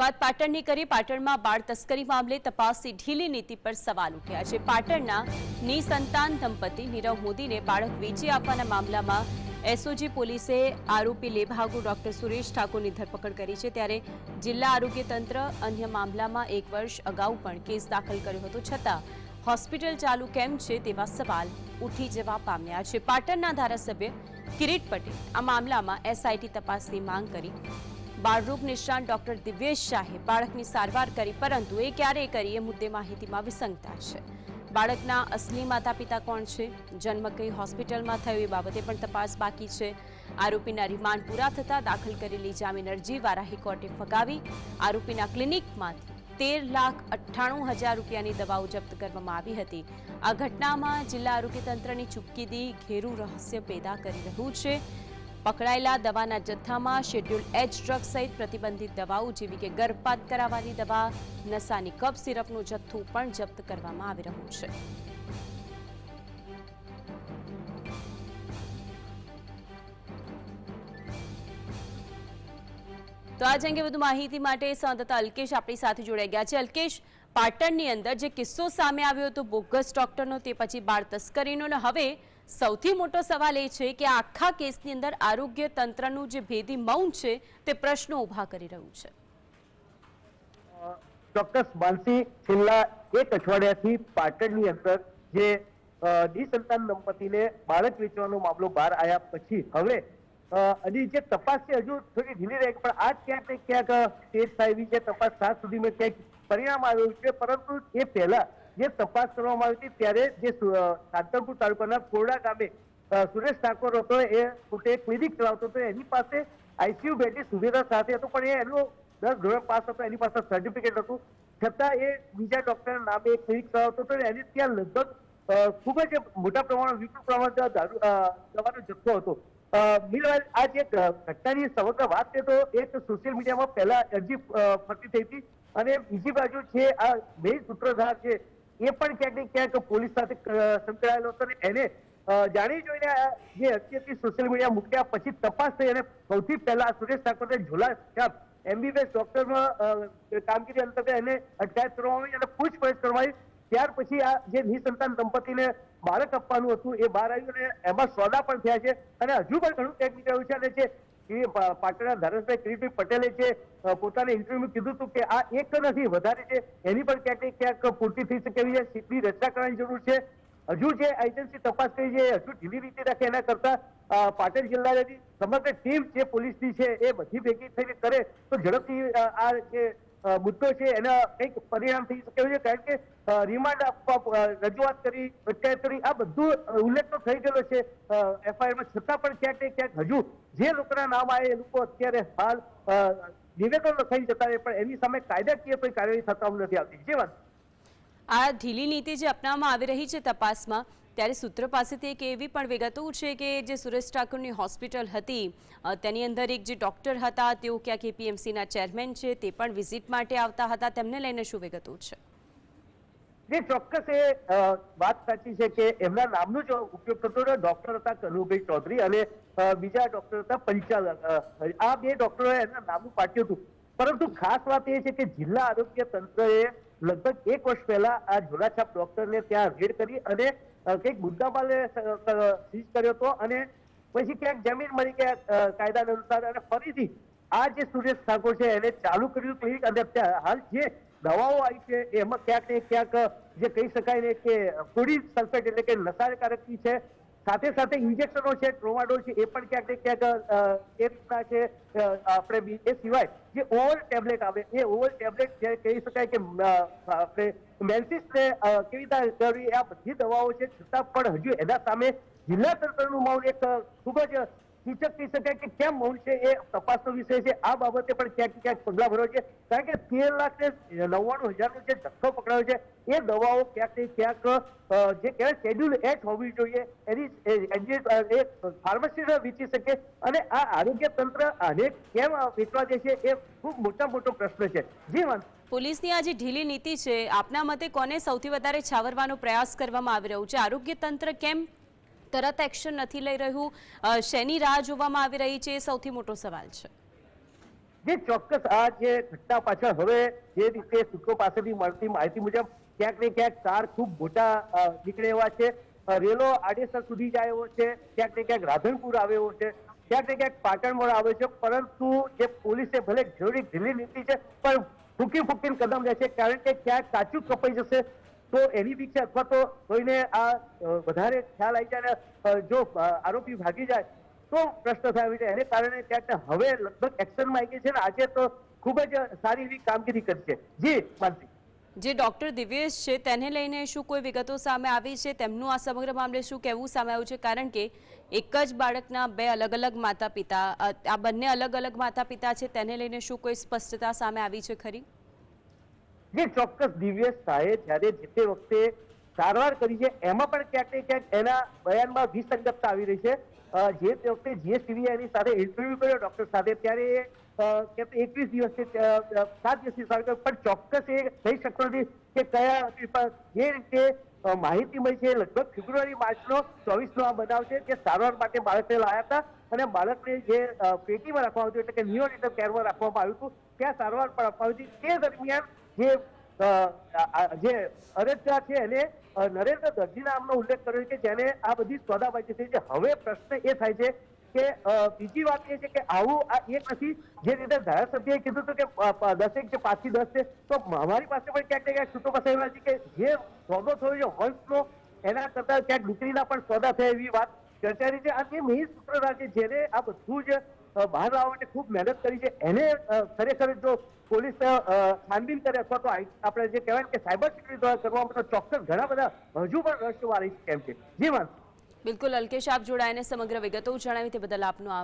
વાત પાટણની કરી. પાટણમાં બાળ તસ્કરી મામલે તપાસની ઢીલી નીતિ પર સવાલ ઉઠ્યા છે. પાટણના નિસંતાન દંપતી નીરવ મોદીને બાળક વેચી આપવાના મામલામાં એસઓજી પોલીસે આરોપી લેભાગુ ડોક્ટર સુરેશ ઠાકોરની ધરપકડ કરી છે. ત્યારે જિલ્લા આરોગ્ય તંત્ર અન્ય મામલામાં એક વર્ષ અગાઉ પણ કેસ દાખલ કર્યો હતો. છતાં હોસ્પિટલ ચાલુ કેમ છે તેવા સવાલ ઉઠી જવા પામ્યા છે. પાટણના ધારાસભ્ય કિરીટ પટેલ આ મામલામાં એસઆઈટી તપાસની માંગ કરી બાળરોગ નિષ્ણાત ડોક્ટર દિવ્યેશ શાહે બાળકની સારવાર કરી, પરંતુ એ ક્યારે કરી એ મુદ્દે માહિતીમાં વિસંગતા છે. બાળકના અસલી માતા પિતા કોણ છે? જન્મ કઈ હોસ્પિટલમાં થયો એ બાબતે પણ તપાસ બાકી છે. આરોપીના રિમાન્ડ પૂરા થતાં દાખલ કરેલી જામીન અરજી વારાહી કોર્ટે ફગાવી. આરોપીના ક્લિનિકમાંથી તેર લાખ અઠ્ઠાણું હજાર રૂપિયાની દવાઓ જપ્ત કરવામાં આવી હતી. આ ઘટનામાં જિલ્લા આરોગ્ય તંત્રની ચૂપકીદી ઘેરું રહસ્ય પેદા કરી રહ્યું છે. પકડાયેલા દવાના જથ્થામાં શેડ્યુલ એચ ડ્રગ સહિત પ્રતિબંધિત દવાઓ જેવી કે ગર્ભપાત કરાવવાની દવા નસાની કફ સિરપનું જથ્થું પણ જપ્ત કરવામાં આવી રહ્યું છે. તો આજ અંગે વધુ માહિતી માટે સંવાદદાતા અલ્કેશ આપણી સાથે જોડાઈ ગયા છે. અલ્કેશ, પાટણની અંદર જે કિસ્સો સામે આવ્યો હતો, બોગસ ડોક્ટરનો, તે પછી બાળ તસ્કરીનો, અને હવે સૌથી મોટો સવાલ એ છે કે આખા કેસની અંદર આરોગ્ય તંત્રનું જે ભેદી મૌન છે તે પ્રશ્નો ઊભા કરી રહ્યું છે. ચોક્કસ માનસી, છેલ્લા એક અઠવાડિયાથી પાટણની અંદર જે નિસંતાન દંપતીને બાળક વેચવાનો મામલો બહાર આવ્યા પછી હવે હજી જે તપાસ છે હજુ થોડી ઢીલી રહે, પણ આ ક્યાંક ને ક્યાંક થાય એવી છે તપાસ સાત સુધીમાં ક્યાંક પરિણામ આવ્યું છે, પરંતુ એ પહેલા જે તપાસ કરવામાં આવી હતી ત્યારે જે સાંતરપુર તાલુકાના કોરડા ગામે સુરેશ ઠાકોર હતો, એ પોતે ક્લિનિક ચલાવતો હતો, એની પાસે આઈસીયુ બેડની સુવિધા સાથે હતો, પણ એ એનું દસ ધોરણ પાસ હતો, એની પાસે સર્ટિફિકેટ હતું. છતાં એ બીજા ડોક્ટરના નામે એક ક્લિનિક ચલાવતો હતો એની ત્યાં લગભગ ખૂબ જ મોટા પ્રમાણમાં વિપુલ પ્રમાણમાં દારૂ દવાનો જથ્થો હતો. મીનવાઇલ આ જે ઘટનાની સમગ્ર વાત છે તો એક સોશિયલ મીડિયામાં પહેલા અરજી ફરતી થઈ હતી અને બીજી બાજુ છે આ મેઇન સૂત્રધાર છે એ પણ ક્યાંક ક્યાંક પોલીસ સાથે સંકળાયેલો હતો અને એને જાણી જોઈને જે અત્યારથી સોશિયલ મીડિયા મૂક્યા, પછી તપાસ થઈ અને સૌથી પહેલા સુરેશ ઠાકોરને ઝોલા સાહેબ એમબીબીએસ ડોક્ટરમાં કામગીરી અંતર્ગત એને અટકાયત કરવામાં આવી અને પૂછપરછ કરવામાં આવી ત્યાર પછી આ જે નિસંતાન દંપતીને બાળક આપવાનું હતું એ બહાર આવ્યું અને એમાં સોદા પણ થયા છે. અને હજુ પણ ઘણું કંઈક નીકળ્યું છે અને જે એ પાટણના ધારાસભાઈ કિરીટભાઈ પટેલે જે પોતાના ઇન્ટરવ્યુમાં કીધું હતું કે આ એક નથી, વધારે છે. એની પણ ક્યાંક ક્યાંક પૂર્તિ થઈ શકે એવી સીટની રચના કરવાની જરૂર છે. હજુ જે એજન્સી તપાસ કરી છે, હજુ ઢીલી રીતે રાખે એના કરતા પાટણ જિલ્લાની સમગ્ર ટીમ જે પોલીસની છે, એ બધી ભેગી થઈને કરે તો ઝડપથી આ જે મુદ્દો છે એના કંઈક પરિણામ થઈ શકે છે? કારણ કે રિમાન્ડ આપવા રજૂઆત કરી અટકાયત કરી આ બધું ઉલ્લેખ તો થઈ ગયેલો છે. એફઆઈઆરમાં છતાં પણ ક્યાંક ક્યાંક હજુ જે લોકોના નામ આવે એ લોકો અત્યારે હાલ અ, થઈ જતા પણ એની સામે કાયદાકીય કોઈ કાર્યવાહી થતા નથી આવતી. જે વાત આ ઢીલી નીતિ જે અપનાવવામાં આવી રહી છે તપાસમાં, ત્યારે સૂત્ર પાસેથી એક એવી પણ વિગતો છે કે જે સુરેશ ઠાકુરની હોસ્પિટલ હતી તેની અંદર એક જે ડોક્ટર હતા, તેઓ ક્યાંક એપીએમસીના ચેરમેન છે, તે પણ વિઝિટ માટે આવતા હતા. તેમને લઈને શું વિગતો છે? જે ચોક્કસ એ વાત સાચી છે કે એમના નામનો જ ઉપયોગ થતો હતો ડોક્ટર હતા કનુભાઈ ચૌધરી અને બીજા ડોક્ટર હતા પંચાલ આ બે ડોક્ટરોએ એમના નામનું પાટ્યું હતું. પરંતુ ખાસ વાત એ છે કે જિલ્લા આરોગ્ય તંત્રએ લગભગ એક વર્ષ પહેલા આ ઝોલાછાપ ડોક્ટરને ત્યાં રેડ કરી અને કંઈક મુદ્દામાલ સીઝ કર્યો હતો અને પછી ક્યાંક જમીન મળી ગયા કાયદા અનુસાર અને ફરીથી આ જે સુરેશ ઠાકોર છે એને ચાલુ કર્યું ક્લિનિક અને હાલ જે દવાઓ આવી છે, એમાં ક્યાંક ને ક્યાંક જે કહી શકાય ને કે ફૂડી સલ્ફેટ એટલે કે નશાકારકની છે સાથે સાથે ઇન્જેક્શનો છે ટ્રોમાડોલ છે એ પણ ક્યાંક ને ક્યાંક અ, એ રીતના છે આપણે એ સિવાય જે ઓવર ટેબ્લેટ આવે એ ઓવર ટેબ્લેટ જે કહી શકાય કે આપણે મેન્સિસને કેવી રીતે કરવી આ બધી દવાઓ છે છતાં પણ હજુ એના સામે જિલ્લા તંત્રનું મૌન એક ખૂબ જ સૂચક કહી શકાય કે કેમ મૌન છે એ તપાસનો વિષય છે. આ બાબતે પણ ક્યાંક ક્યાંક પગલા ભરવા છે કારણ કે તેર લાખ ને નવ્વાણું હજારનો જે જથ્થો પકડાયો છે, એ દવાઓ ક્યાંક ક્યાંક જે કહેવાય શેડ્યુલ એક્ટ હોવી જોઈએ. એની, એ- ફાર્મસી વેચી શકે. અને આ આરોગ્ય તંત્ર આને કેમ વેચવા દે છે, એ ખૂબ મોટા મોટો પ્રશ્ન છે. જી પોલીસની આ જે ઢીલી નીતિ છે, આપના મતે કોને સૌથી વધારે છાવરવાનો પ્રયાસ કરવામાં આવી રહ્યો છે? આરોગ્ય તંત્ર કેમ તરત એક્શન નથી લઈ રહ્યું. શેની રાહ જોવામાં આવી રહી છે? એ સૌથી મોટો સવાલ છે. જે ચોક્કસ આ જે ઘટના પાછળ હવે જે રીતે સૂત્રો પાસેથી મળતી માહિતી મુજબ ક્યાંક ને ક્યાંક કાર ખૂબ મોટા નીકળે એવા છે. રેલો આડેસર સુધી જાય એવો છે. ક્યાંક ને ક્યાંક રાધનપુર આવે એવો છે. ક્યાંક ને ક્યાંક પાટણ મોડ આવે છે. પરંતુ જે પોલીસે ભલે જરૂરી ઢીલી નીતિ છે, પણ ફૂકી ફૂકીને કદમ લે છે. કારણ કે ક્યાંક કાચું કપાઈ જશે તો એની બીક અથવા તો કોઈને આ વધારે ખ્યાલ આવી જાય જો આરોપી ભાગી જાય, તો પ્રશ્ન થાય છે એને કારણે ત્યાં હવે લગભગ એક્શનમાં આવી ગઈ છે ને આજે તો ખૂબ જ સારી એવી કામગીરી કરી છે. જી, માનસી. જે ડોક્ટર દિવ્યેશ છે, તેને લઈને શું કોઈ વિગતો સામે આવી છે? તેમનું આ સમગ્ર મામલે શું કહેવું સામે આવ્યું છે? કારણ કે એક જ બાળકના બે અલગ અલગ માતા પિતા આ બંને અલગ અલગ માતા પિતા છે, તેને લઈને શું કોઈ સ્પષ્ટતા સામે આવી છે ખરી? જે ચોક્કસ દિવ્ય શાહે જ્યારે જે તે વખતે સારવાર કરી છે એમાં પણ ક્યાંક ને ક્યાંક એના બયાનમાં વિસંગતતા આવી રહી છે જે તે વખતે જીએસટીવી એની સાથે ઇન્ટરવ્યુ કર્યો ડોક્ટર સાથે ત્યારે કે એકવીસ દિવસથી અ, અ, સાત દિવસથી કરી. પણ ચોક્કસ એ કહી શકતો નથી કે કયા જે રીતે માહિતી મળી છે લગભગ ફેબ્રુઆરી માર્ચનો ચોવીસનો આ બનાવ છે કે સારવાર માટે બાળકને લાયા હતા અને બાળકને જે પેટીમાં રાખવામાં આવ્યું એટલે કે નિયોનેટલ કેરમાં રાખવામાં આવ્યું હતું ત્યાં સારવાર પણ આપવામાં આવી હતી તે દરમિયાન જે જે અરજદાર છે એને નરેન્દ્ર દરજી નામનો ઉલ્લેખ કર્યો છે કે જેને આ બધી સોદાબાજી થઈ છે. હવે પ્રશ્ન એ થાય છે કે બીજી વાત એ છે કે આવું આ એક નથી જે રીતે ધારાસભ્યએ કીધું હતું કે દસેક છે પાછી દસ છે, તો અમારી પાસે પણ ક્યાંક ને ક્યાંક સૂત્રો પાસે છે કે જે સોદો થયો છે વંશનો, એના કરતા ક્યાંક દીકરીના પણ સોદા થયા એવી વાત ચર્ચાની છે. જે મેઇન સૂત્રધાર છે જેને આ બધું જ બહાર લાવવાની ખૂબ મહેનત કરી છે. એને ખરેખર જો પોલીસ છાનબીન કરે અથવા તો આપણે જે કહેવાય કે સાયબર સિક્યુરિટી દ્વારા કરવામાં તો ચોક્કસ ઘણા બધા હજુ પણ રસ વાળી કેમ છે. જી બિલકુલ અલ્કેશ, આપ જોડાઈને સમગ્ર વિગતો જણાવી તે બદલ આપનો